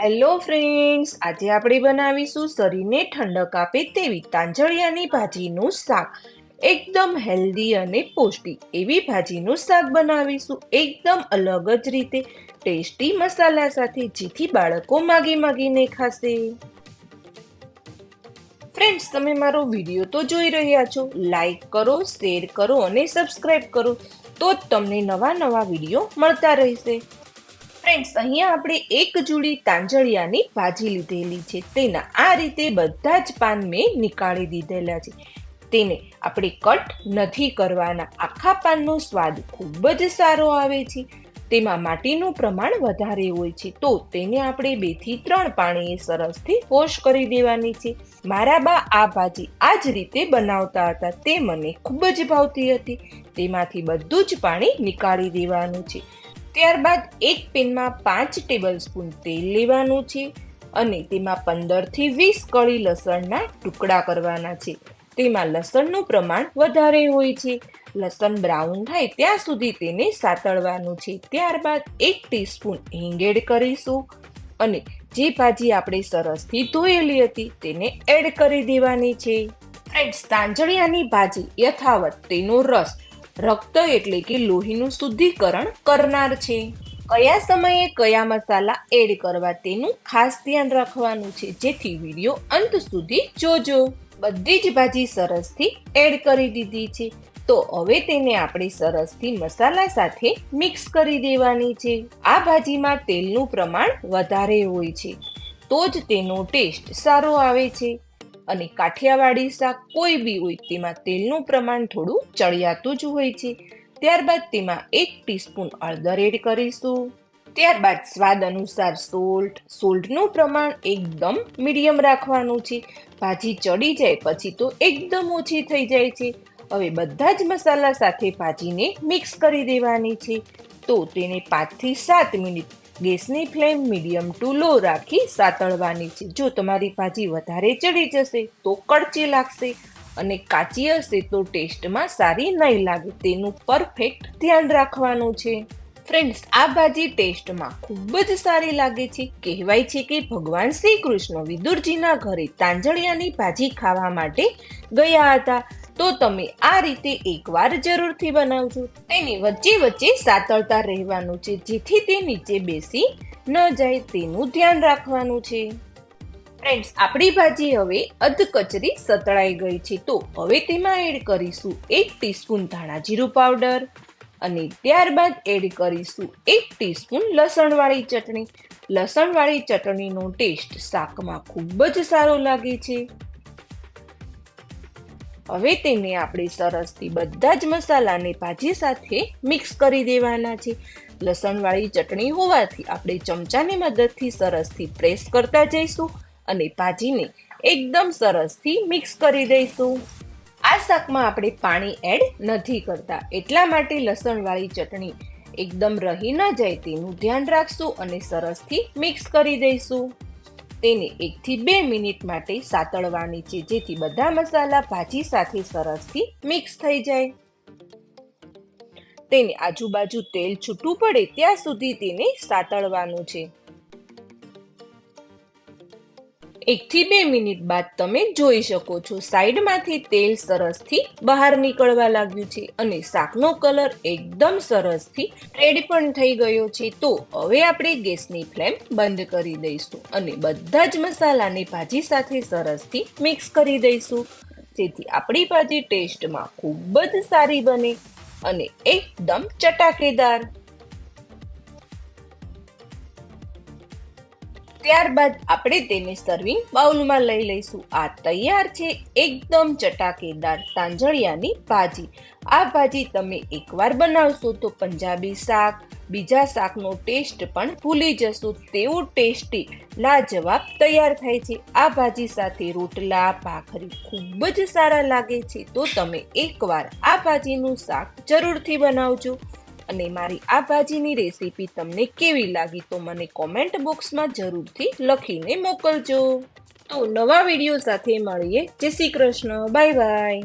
Hello friends આજે આપણે બનાવીશું શરીરને ઠંડક આપે તેવી તાંજળિયાની ભાજીનું શાક. એકદમ હેલ્ધી અને પૌષ્ટિક એવી ભાજીનું શાક બનાવીશું. એકદમ અલગ જ રીતે ટેસ્ટી મસાલા સાથે, જેથી બાળકો માગી માગીને ખાશે. ફ્રેન્ડ્સ તમે મારો વીડિયો તો જોઈ રહ્યા છો. લાઈક કરો શેર કરો અને સબસ્ક્રાઈબ કરો. તો જ તમને નવા નવા વીડિયો મળતા રહેશે. ફ્રેન્ડ્સ અહીંયા આપણે એક જુડી તાંજળિયાની ભાજી લીધેલી છે. તેના આ રીતે બધા જ પાન મેં નીકાળી દીધેલા છે. તેને આપણે કટ નથી કરવાના. આખા પાનનો સ્વાદ ખૂબ જ સારો આવે છે. તેમાં માટીનું પ્રમાણ વધારે હોય છે. તો તેને આપણે બેથી ત્રણ પાણીએ સરસથી વોશ કરી દેવાની છે. મારા બા આ ભાજી આ જ રીતે બનાવતા હતા. તે મને ખૂબ જ ભાવતી હતી. તેમાંથી બધું જ પાણી નીકાળી દેવાનું છે. ત્યારબાદ એક પેનમાં પાંચ ટેબલ સ્પૂન તેલ લેવાનું છે અને તેમાં પંદરથી વીસ કળી લસણના ટુકડા કરવાના છે. તેમાં લસણનું પ્રમાણ વધારે હોય છે. લસણ બ્રાઉન થાય ત્યાં સુધી તેને સાતળવાનું છે. ત્યારબાદ એક ટીસ્પૂન હિંગ કરીશું અને જે ભાજી આપણે સરસથી ધોયેલી હતી તેને એડ કરી દેવાની છે. ફ્રેન્ડ્સ, તાંજળિયાની ભાજી યથાવત તેનો રસ રક્ત એટલે કે લોહીનું શુદ્ધિકરણ કરનાર છે. કયા સમયે કયા મસાલા એડ કરવા તેનું ખાસ ધ્યાન રાખવાનું છે, જેથી વીડિયો અંત સુધી જોજો. બધી જ ભાજી સરસથી એડ કરી દીધી છે. તો હવે તેને આપણે સરસથી મસાલા સાથે મિક્સ કરી દેવાની છે. આ ભાજીમાં તેલનું પ્રમાણ વધારે હોય છે. તો જ તેનો ટેસ્ટ સારો આવે છે. અને કાઠિયાવાડી શાક કોઈ બી હોય તેમાં તેલનું પ્રમાણ થોડું ચડિયાતું જ હોય છે. ત્યારબાદ તેમાં એક ટીસ્પૂન હળદર એડ કરીશું. ત્યારબાદ સ્વાદ અનુસાર સોલ્ટ, સોલ્ટનું પ્રમાણ એકદમ મીડિયમ રાખવાનું છે. ભાજી ચડી જાય પછી તો એકદમ ઓછી થઈ જાય છે. હવે બધા જ મસાલા સાથે ભાજીને મિક્સ કરી દેવાની છે. તો તેને પાંચથી સાત મિનિટ ગેસની ફ્લેમ મીડિયમ ટુ લો રાખી સાતળવાની છે. જો તમારી ભાજી વધારે ચડી જશે તો કડચી લાગશે અને કાચી હશે તો ટેસ્ટમાં સારી નહીં લાગે. તેનું પરફેક્ટ ધ્યાન રાખવાનું છે. ફ્રેન્ડ્સ, આ ભાજી ટેસ્ટમાં ખૂબ જ સારી લાગે છે. કહેવાય છે કે ભગવાન શ્રી કૃષ્ણ વિદુરજીના ઘરે તાંજળિયાની ભાજી ખાવા માટે ગયા હતા. તો તમે આ રીતે એકવાર જરૂરથી બનાવજો. તેની વચ્ચે વચ્ચે સાતળતા રહેવાનું છે. જેથી તે નીચે બેસી ન જાય તેનું ધ્યાન રાખવાનું છે. ફ્રેન્ડ્સ આપણી ભાજી હવે અધ કચરી સતળાઈ ગઈ છે. તો હવે તેમાં એડ કરીશું એક ટીસ્પૂન ધાણા જીરું પાવડર અને ત્યારબાદ એડ કરીશું એક ટીસ્પૂન લસણવાળી ચટણી. લસણવાળી ચટણીનો ટેસ્ટ શાકમાં ખૂબ જ સારો લાગે છે. હવે તેને આપણે સરસથી બધા જ મસાલાને ભાજી સાથે મિક્સ કરી દેવાના છે. લસણવાળી ચટણી હોવાથી આપણે ચમચાની મદદથી સરસથી પ્રેસ કરતા જઈશું અને ભાજીને એકદમ સરસથી મિક્સ કરી દઈશું. આ શાકમાં આપણે પાણી એડ નથી કરતા, એટલા માટે લસણવાળી ચટણી એકદમ રહી ન જાય તેનું ધ્યાન રાખશું અને સરસથી મિક્સ કરી દઈશું. તેને એકથી બે મિનિટ માટે સાતળવાની છે, જેથી બધા મસાલા ભાજી સાથે સરસથી મિક્સ થઈ જાય. તેને આજુબાજુ તેલ છૂટું પડે ત્યાં સુધી તેને સાતળવાનું છે. એકથી બે મિનિટ બાદ તમે જોઈ શકો છો. સાઈડમાંથી તેલ સરસથી બહાર નીકળવા લાગ્યું છે અને શાકનો કલર એકદમ સરસથી રેડ પણ થઈ ગયો છે. તો હવે આપણે ગેસની ફ્લેમ બંધ કરી દઈશું અને બધા જ મસાલાને ભાજી સાથે સરસથી મિક્સ કરી દઈશું. જેથી આપણી ભાજી ટેસ્ટમાં ખૂબ જ સારી બને અને એકદમ ચટાકેદાર. ત્યારબાદ આપણે તેને સર્વિંગ બાઉલમાં લઈ લઈશું. આ તૈયાર છે એકદમ ચટાકેદાર તાંજળિયાની ભાજી. આ ભાજી તમે એકવાર બનાવશો તો પંજાબી શાક, બીજા શાકનો ટેસ્ટ પણ ભૂલી જશો, તેવું ટેસ્ટી લાજવાબ તૈયાર થાય છે. આ ભાજી સાથે રોટલા, ભાખરી ખૂબ જ સારા લાગે છે. તો તમે એકવાર આ ભાજીનું શાક જરૂરથી બનાવજો. અને મારી આ ભાજીની રેસીપી તમને કેવી લાગી તો મને કોમેન્ટ બોક્સમાં જરૂરથી લખીને મોકલજો. તો નવા વીડિયો સાથે મળીએ. જય શ્રી કૃષ્ણ. Bye bye